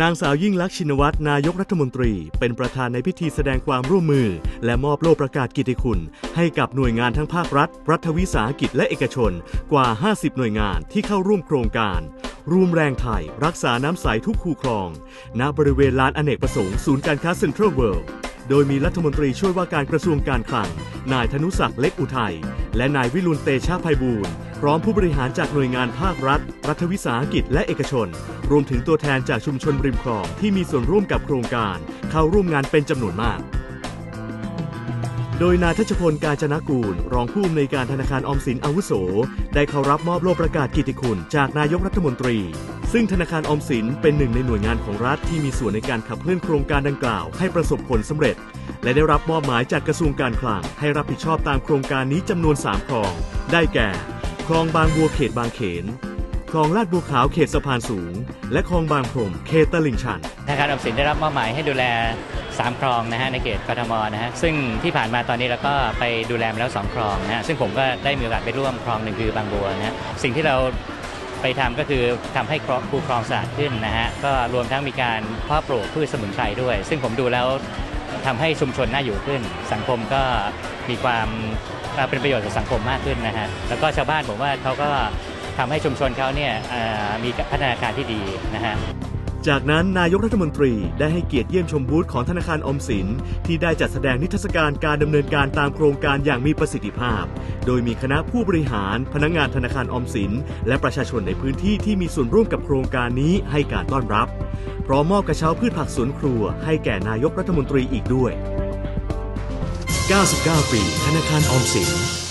นางสาวยิ่งลักษณ์ชินวัตรนายกรัฐมนตรี เป็นประธานในพิธีแสดงความร่วมมือ และมอบโล่ประกาศกิติคุณ ให้กับหน่วยงานทั้งภาครัฐ รัฐวิสาหกิจและเอกชน กว่า 50 หน่วยงานที่เข้าร่วมโครงการ รวมแรงไทย รักษาน้ำใสทุกคูคลอง ณบริเวณลานอเนกประสงค์ศูนย์การค้าเซ็นทรัลเวิลด์โดยมีรัฐมนตรีช่วยว่าการกระทรวงการคลัง นายธนุศักดิ์เล็กอุทัยและนายวิรุณเตชะไพบูลย์ ร้อมผู้บริหารจากหน่วยงานภาครัฐ รัฐวิสาหกิจและเอกชน รวมถึงตัวแทนจากชุมชนริมคลองที่มีส่วนร่วมกับโครงการ เข้าร่วมงานเป็นจำนวนมาก โดยนายทัชพลการจนกูล รองผู้อำนวยการธนาคารออมสินอาวุโส ได้เข้ารับมอบโล่ประกาศกิตติคุณ จากนายกรัฐมนตรี ซึ่งธนาคารออมสินเป็นหนึ่งในหน่วยงานของรัฐที่มีส่วนในการขับเคลื่อนโครงการดังกล่าว ให้ประสบผลสำเร็จและได้รับมอบหมายจากกระทรวงการคลังให้รับผิดชอบตามโครงการนี้จำนวน 3 คลอง ได้แก่ ลองบางบัวเขตบางเขน คลองลาดบัวขาวเขตสะพานสูง และคลองบางพรมเขตตลิ่งชัน ธนาคารออมสินได้รับมอบหมายให้ดูแล 3 คลองนะฮะในเขตกทมนะฮะซึ่งที่ผ่านมาตอนนี้เราก็ไปดูแลมาแล้ว 2 คลองนะฮะซึ่งผมก็ได้มีโอกาสไปร่วมคลองหนึ่งคือบางบัวนะฮะสิ่งที่เราไปทำก็คือทำให้คลองคูคลองสะอาดขึ้นนะฮะก็รวมทั้งมีการเพาะปลูกพืชสมุนไพรด้วย ซึ่งผมดูแล้ว ทำให้ชุมชนน่าอยู่ขึ้น สังคมก็มีความเป็นประโยชน์กับสังคมมากขึ้นนะฮะแล้วก็ชาวบ้านผมว่าเขาก็ทำให้ชุมชนเขาเนี่ยมีพัฒนาการที่ดีนะฮะจากนั้นนายกรัฐมนตรีได้ให้เกียรติเยี่ยมชมบูธของธนาคารอมสิน ที่ได้จัดแสดงนิทรรศการการดำเนินการตามโครงการอย่างมีประสิทธิภาพ โดยมีคณะผู้บริหาร พนักงานธนาคารอมสิน และประชาชนในพื้นที่ที่มีส่วนร่วมกับโครงการนี้ให้การต้อนรับ ร้อมมอบกระเช้าพืชผักสวนครัว ให้แก่นายกรัฐมนตรีอีกด้วย 99 ปี ธนาคารออมสิน